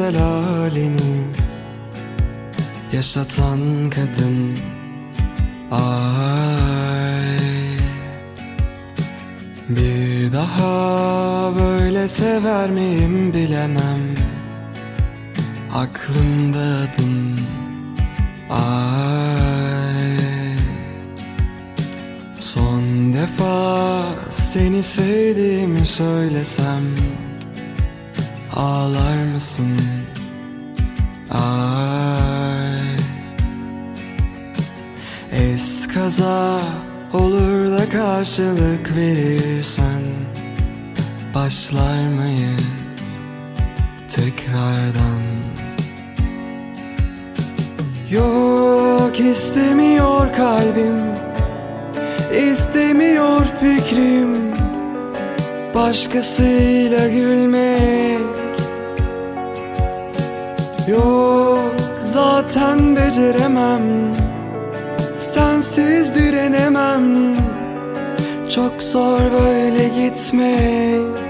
güzel halini Yaşatan kadın. Ay Bir daha böyle sever miyim bilemem. Aklımda adın Ay. Son defa seni sevdiğimi söylesem Ağlar mısın? Ay Eskaza olur da karşılık verirsen Başlar mıyız tekrardan? Yok istemiyor kalbim İstemiyor fikrim Başkasıyla gülmek. Yok zaten beceremem. Sensiz direnemem. Çok zor böyle gitmek.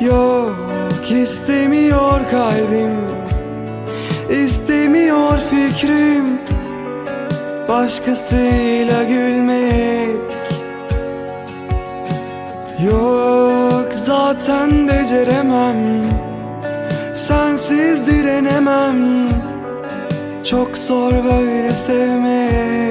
Yok istemiyor kalbim. İstemiyor fikrim. Başkasıyla gülmek Zaten beceremem. Sensiz direnemem. Çok zor böyle sevmek